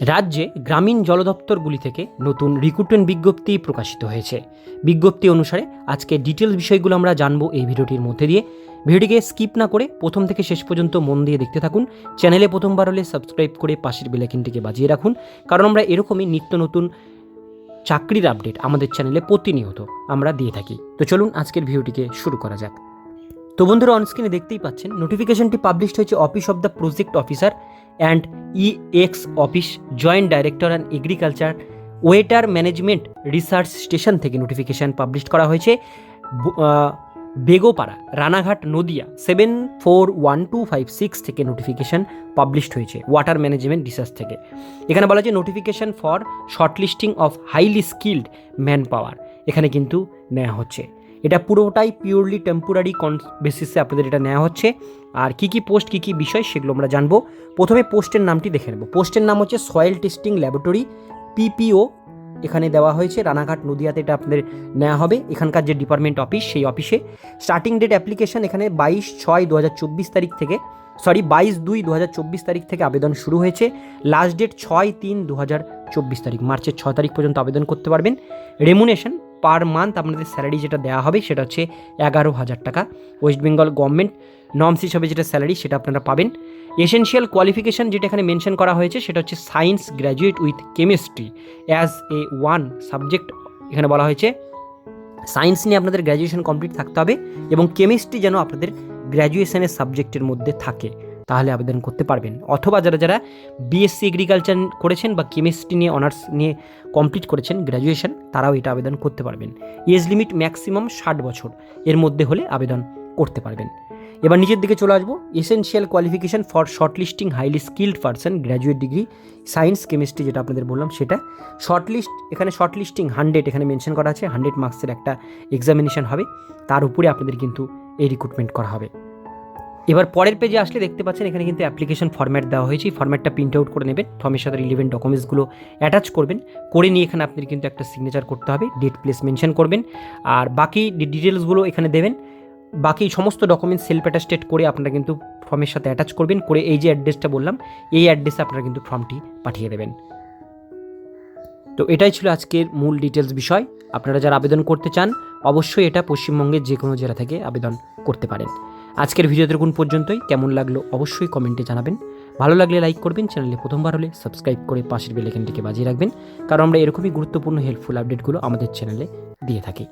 রাজ্যে গ্রামীণ জলদপ্তরগুলি থেকে নতুন রিক্রুটমেন্ট বিজ্ঞপ্তি প্রকাশিত হয়েছে। বিজ্ঞপ্তি অনুসারে আজকে ডিটেলস বিষয়গুলো আমরা জানব এই ভিডিওটির মধ্যে দিয়ে। ভিডিওটিকে স্কিপ না করে প্রথম থেকে শেষ পর্যন্ত মন দিয়ে দেখতে থাকুন। চ্যানেলে প্রথমবার হলে সাবস্ক্রাইব করে পাশের বেলাইকিনটিকে বাজিয়ে রাখুন। কারণ আমরা এরকমই নিত্য নতুন চাকরির আপডেট আমাদের চ্যানেলে প্রতিনিয়ত আমরা দিয়ে থাকি। তো চলুন আজকের ভিডিওটিকে শুরু করা যাক। তো বন্ধুরা অনস্ক্রিনে দেখতেই পাচ্ছেন নোটিফিকেশনটি পাবলিশ হয়েছে office of the project officer and E X office joint director and agriculture water management research station থেকে নোটিফিকেশান পাবলিশ করা হয়েছে। Begopara, Ranaghat, Nadia seven four one two five six থেকে নোটিফিকেশান পাবলিশড হয়েছে water management research থেকে। এখানে বলা হয়েছে notification for shortlisting of highly skilled man power এখানে কিন্তু নেওয়া হচ্ছে। এটা পুরোটাই পিওরলি টেম্পোরারি কন বেসিসে আপনাদের এটা নেওয়া হচ্ছে। আর কী কী পোস্ট কী কী বিষয় সেগুলো আমরা জানব। প্রথমে পোস্টের নামটি দেখে নেব। পোস্টের নাম হচ্ছে সয়েল টেস্টিং ল্যাবরেটরি পিপিও এখানে দেওয়া হয়েছে। রানাঘাট নদিয়াতে এটা আপনাদের নেওয়া হবে। এখানকার যে ডিপার্টমেন্ট অফিস সেই অফিসে স্টার্টিং ডেট অ্যাপ্লিকেশন এখানে বাইশ ছয় দু তারিখ থেকে সরি বাইশ দুই দু তারিখ থেকে আবেদন শুরু হয়েছে। লাস্ট ডেট ছয় তিন দু তারিখ, মার্চের ছ তারিখ পর্যন্ত আবেদন করতে পারবেন। রেমুনেশন পার মান্থ আপনাদের স্যালারি যেটা দেওয়া হবে সেটা হচ্ছে এগারো হাজার টাকা। ওয়েস্ট বেঙ্গল গভর্নমেন্ট নর্মস হিসাবে যেটা স্যালারি সেটা আপনারা পাবেন। এসেনশিয়াল কোয়ালিফিকেশন যেটা এখানে মেনশন করা হয়েছে সেটা হচ্ছে science graduate with chemistry as a one subject এখানে বলা হয়েছে। সায়েন্স নিয়ে আপনাদের গ্র্যাজুয়েশন কমপ্লিট থাকতে হবে এবং কেমিস্ট্রি যেন আপনাদের গ্র্যাজুয়েশনের সাবজেক্টের মধ্যে থাকে। তাহলে আবেদন করতে পারবেন। অথবা যারা যারা বিএসসি এগ্রিকালচার করেছেন বা কেমিস্ট্রি নিয়ে অনার্স নিয়ে কমপ্লিট করেছেন গ্র্যাজুয়েশন তারাও এটা আবেদন করতে পারবেন। এজ লিমিট ম্যাক্সিমাম ষাট বছর। এর মধ্যে হলে আবেদন করতে পারবেন। এবার নিচের দিকে চলে আসব। Essential qualification for shortlisting highly skilled person graduate degree science chemistry যেটা আপনাদের বললাম সেটা। শর্টলিস্ট এখানে শর্টলিস্টিং হান্ড্রেড এখানে মেনশন করা আছে। হান্ড্রেড মার্কসের একটা এক্সামিনেশন হবে। তার উপরে আপনাদের কিন্তু এই রিক্রুটমেন্ট করা হবে। এবার পরের পেজে আসলে দেখতে পাচ্ছেন এখানে কিন্তু অ্যাপ্লিকেশন ফর্ম্যাট দেওয়া হয়েছে। এই ফরম্যাটটা প্রিন্ট আউট করে নেবেন। ফর্মের সাথে রিলেভেন্ট ডকুমেন্টসগুলো অ্যাটাচ করবেন। করে নিয়ে এখানে আপনাদের কিন্তু একটা সিগনেচার করতে হবে। ডেট প্লেস মেনশন করবেন। আর বাকি ডিটেলসগুলো এখানে দেবেন। বাকি সমস্ত ডকুমেন্টস সেলফ অ্যাটাস্টেড করে আপনারা কিন্তু ফর্মের সাথে অ্যাটাচ করবেন। করে এই যে অ্যাড্রেসটা বললাম, এই অ্যাড্রেসে আপনারা কিন্তু ফর্মটি পাঠিয়ে দেবেন। তো এটাই ছিল আজকের মূল ডিটেলস বিষয়। আপনারা যারা আবেদন করতে চান, অবশ্যই এটা পশ্চিমবঙ্গের যে কোনো জেলা থেকে আবেদন করতে পারেন। আজকের ভিডিওতে কোন পর্যন্তই। কেমন লাগল অবশ্যই কমেন্টে জানাবেন। ভালো লাগলে লাইক করবেন চ্যানেলে প্রথমবার হলে সাবস্ক্রাইব করে পাশের বেলেকেনটিকে বাজিয়ে রাখবেন। কারণ আমরা এরকমই গুরুত্বপূর্ণ হেল্পফুল আপডেটগুলো আমাদের চ্যানেলে দিয়ে থাকি।